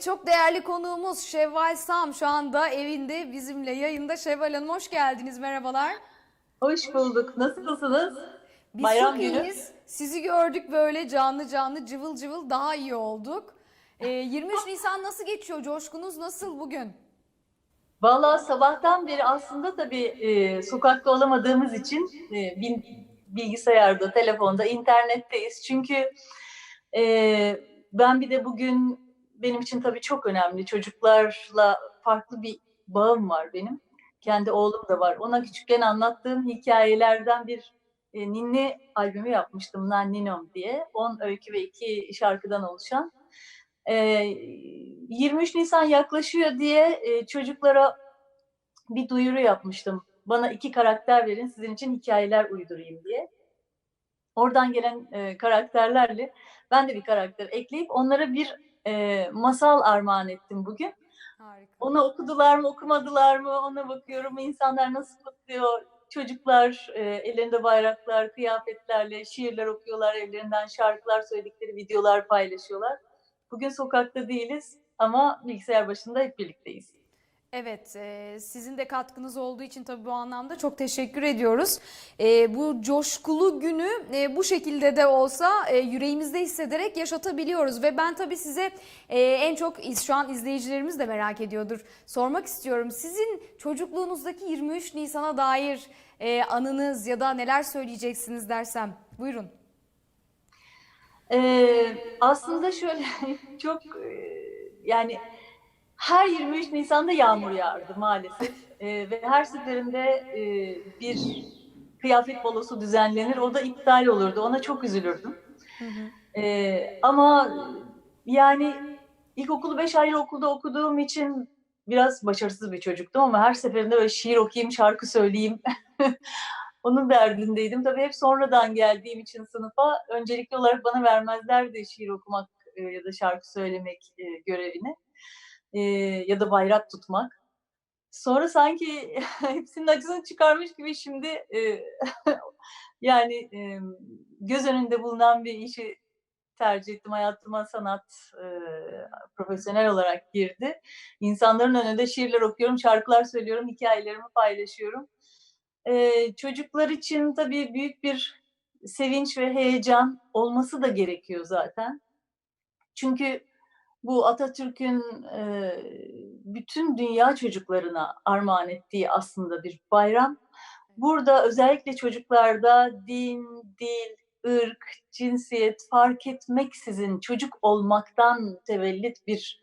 Çok değerli konuğumuz Şevval Sam şu anda evinde bizimle yayında. Şevval Hanım hoş geldiniz merhabalar. Hoş bulduk. Nasılsınız? Biz Bayram çok günü. iyiyiz. Sizi gördük böyle canlı canlı cıvıl cıvıl daha iyi olduk. Ee, 23 Nisan nasıl geçiyor? Coşkunuz nasıl bugün? Vallahi sabahtan beri aslında tabii e, sokakta olamadığımız için e, bilgisayarda, telefonda, internetteyiz. Çünkü e, ben bir de bugün benim için tabii çok önemli. Çocuklarla farklı bir bağım var benim. Kendi oğlum da var. Ona küçükken anlattığım hikayelerden bir e, ninni albümü yapmıştım. Nanninom diye. 10 öykü ve 2 şarkıdan oluşan. E, 23 Nisan yaklaşıyor diye e, çocuklara bir duyuru yapmıştım. Bana iki karakter verin, sizin için hikayeler uydurayım diye. Oradan gelen e, karakterlerle ben de bir karakter ekleyip onlara bir e, masal armağan ettim bugün. Harika. Onu okudular mı, okumadılar mı ona bakıyorum. İnsanlar nasıl kutluyor? Çocuklar e, ellerinde bayraklar, kıyafetlerle şiirler okuyorlar, evlerinden şarkılar söyledikleri videolar paylaşıyorlar. Bugün sokakta değiliz ama bilgisayar başında hep birlikteyiz. Evet, e, sizin de katkınız olduğu için tabii bu anlamda çok teşekkür ediyoruz. E, bu coşkulu günü e, bu şekilde de olsa e, yüreğimizde hissederek yaşatabiliyoruz. Ve ben tabii size en çok şu an izleyicilerimiz de merak ediyordur. Sormak istiyorum. Sizin çocukluğunuzdaki 23 Nisan'a dair anınız ya da neler söyleyeceksiniz dersem. Buyurun. Ee, aslında şöyle çok yani her 23 Nisan'da yağmur yağardı maalesef Ee, ve her seferinde e, bir kıyafet balosu düzenlenir o da iptal olurdu ona çok üzülürdüm. Hı hı. Ee, ama yani ilkokulu 5 ayrı okulda okuduğum için biraz başarısız bir çocuktum ama her seferinde böyle şiir okuyayım, şarkı söyleyeyim. Onun derdindeydim. Tabii hep sonradan geldiğim için sınıfa öncelikli olarak bana vermezlerdi şiir okumak e, ya da şarkı söylemek e, görevini E, ya da bayrak tutmak. Sonra sanki hepsinin acısını çıkarmış gibi şimdi e, yani e, göz önünde bulunan bir işi tercih ettim. Hayatıma sanat e, profesyonel olarak girdi. İnsanların önünde şiirler okuyorum, şarkılar söylüyorum, hikayelerimi paylaşıyorum. E, çocuklar için tabii büyük bir sevinç ve heyecan olması da gerekiyor zaten. Çünkü bu Atatürk'ün e, bütün dünya çocuklarına armağan ettiği aslında bir bayram. Burada özellikle çocuklarda din, dil, ırk, cinsiyet fark etmeksizin çocuk olmaktan mütevellit bir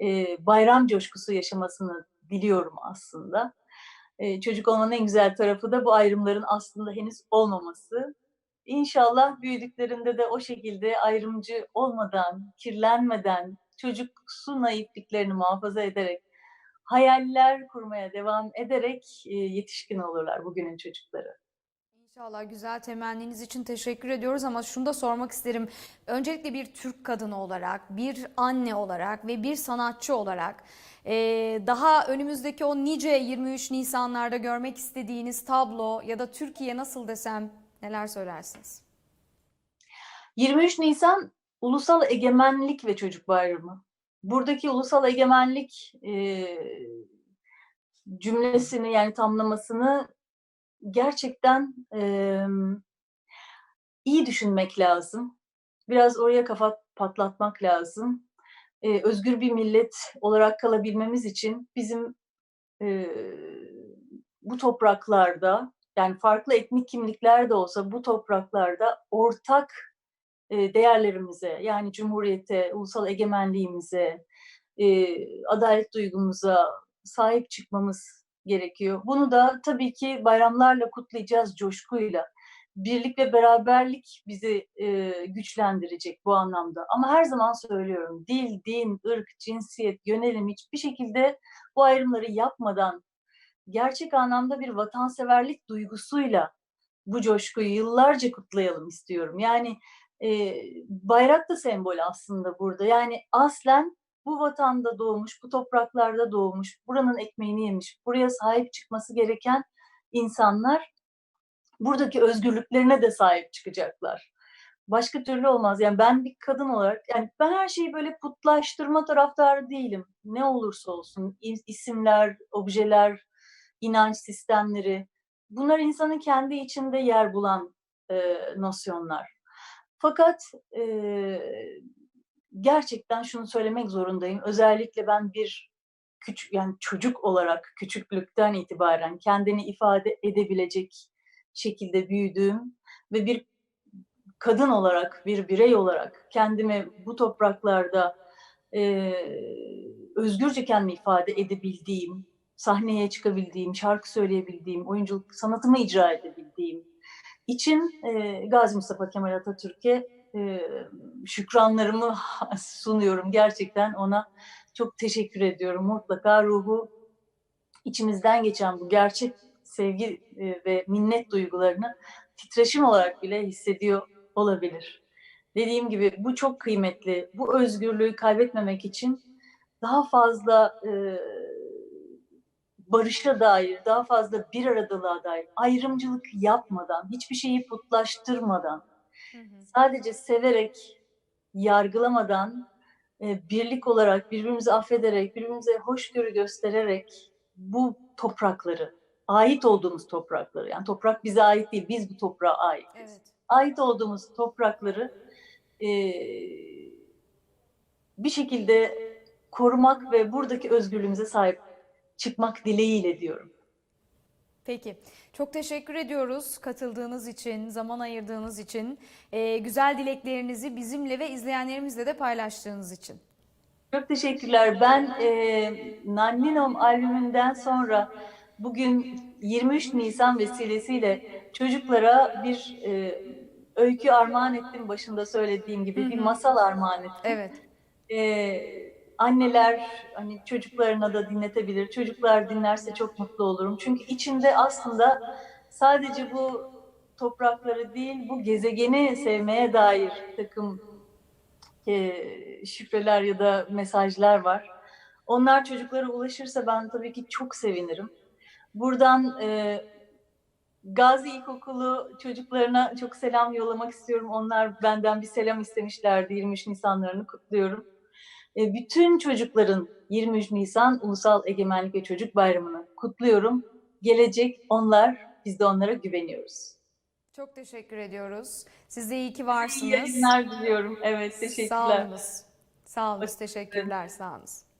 e, bayram coşkusu yaşamasını biliyorum aslında. E, çocuk olmanın en güzel tarafı da bu ayrımların aslında henüz olmaması. İnşallah büyüdüklerinde de o şekilde ayrımcı olmadan, kirlenmeden, çocuksu naifliklerini muhafaza ederek, hayaller kurmaya devam ederek e, yetişkin olurlar bugünün çocukları. İnşallah güzel temenniniz için teşekkür ediyoruz ama şunu da sormak isterim. Öncelikle bir Türk kadını olarak, bir anne olarak ve bir sanatçı olarak eee, daha önümüzdeki o nice 23 Nisanlarda görmek istediğiniz tablo ya da Türkiye nasıl desem neler söylersiniz? 23 Nisan Ulusal Egemenlik ve Çocuk Bayramı. Buradaki ulusal egemenlik e, cümlesini yani tamlamasını gerçekten e, iyi düşünmek lazım. Biraz oraya kafa patlatmak lazım. E, özgür bir millet olarak kalabilmemiz için bizim e, bu topraklarda yani farklı etnik kimlikler de olsa bu topraklarda ortak değerlerimize yani cumhuriyete, ulusal egemenliğimize, e, adalet duygumuza sahip çıkmamız gerekiyor. Bunu da tabii ki bayramlarla kutlayacağız coşkuyla. Birlik ve beraberlik bizi e, güçlendirecek bu anlamda. Ama her zaman söylüyorum dil, din, ırk, cinsiyet, yönelim hiçbir şekilde bu ayrımları yapmadan gerçek anlamda bir vatanseverlik duygusuyla bu coşkuyu yıllarca kutlayalım istiyorum. Yani e, bayrak da sembol aslında burada. Yani aslen bu vatanda doğmuş, bu topraklarda doğmuş, buranın ekmeğini yemiş, buraya sahip çıkması gereken insanlar buradaki özgürlüklerine de sahip çıkacaklar. Başka türlü olmaz. Yani ben bir kadın olarak, yani ben her şeyi böyle putlaştırma taraftarı değilim. Ne olursa olsun, isimler, objeler, inanç sistemleri, bunlar insanın kendi içinde yer bulan e, nosyonlar. Fakat e, gerçekten şunu söylemek zorundayım. Özellikle ben bir küçük yani çocuk olarak küçüklükten itibaren kendini ifade edebilecek şekilde büyüdüğüm ve bir kadın olarak, bir birey olarak kendimi bu topraklarda e, özgürce kendimi ifade edebildiğim, sahneye çıkabildiğim, şarkı söyleyebildiğim, oyunculuk sanatımı icra edebildiğim için e, Gazi Mustafa Kemal Atatürk'e e, şükranlarımı sunuyorum. Gerçekten ona çok teşekkür ediyorum. Mutlaka ruhu içimizden geçen bu gerçek sevgi e, ve minnet duygularını titreşim olarak bile hissediyor olabilir. Dediğim gibi bu çok kıymetli. Bu özgürlüğü kaybetmemek için daha fazla e, barışa dair, daha fazla bir aradalığa dair ayrımcılık yapmadan, hiçbir şeyi putlaştırmadan, Hı hı. sadece severek, yargılamadan, e, birlik olarak, birbirimizi affederek, birbirimize hoşgörü göstererek bu toprakları, ait olduğumuz toprakları, yani toprak bize ait değil, biz bu toprağa aitiz. Evet. Ait olduğumuz toprakları e, bir şekilde korumak ve buradaki özgürlüğümüze sahip çıkmak dileğiyle diyorum. Peki. Çok teşekkür ediyoruz katıldığınız için, zaman ayırdığınız için, e, güzel dileklerinizi bizimle ve izleyenlerimizle de paylaştığınız için. Çok teşekkürler. Ben e, Nanninom albümünden sonra bugün 23 Nisan vesilesiyle çocuklara bir e, öykü armağan ettim. Başında söylediğim gibi bir Hı hı. masal armağan ettim. Evet. Ee, anneler hani çocuklarına da dinletebilir. Çocuklar dinlerse çok mutlu olurum. Çünkü içinde aslında sadece bu toprakları değil, bu gezegeni sevmeye dair takım e, şifreler ya da mesajlar var. Onlar çocuklara ulaşırsa ben tabii ki çok sevinirim. Buradan e, Gazi İlkokulu çocuklarına çok selam yollamak istiyorum. Onlar benden bir selam istemişlerdi. 23 Nisanlarını kutluyorum. E, bütün çocukların 23 Nisan Ulusal Egemenlik ve Çocuk Bayramı'nı kutluyorum. Gelecek onlar, biz de onlara güveniyoruz. Çok teşekkür ediyoruz. Siz de iyi ki İyi varsınız. yayınlar diliyorum. Evet, teşekkürler. Sağ olunuz. Sağ olunuz. Teşekkürler. Sağ olunuz.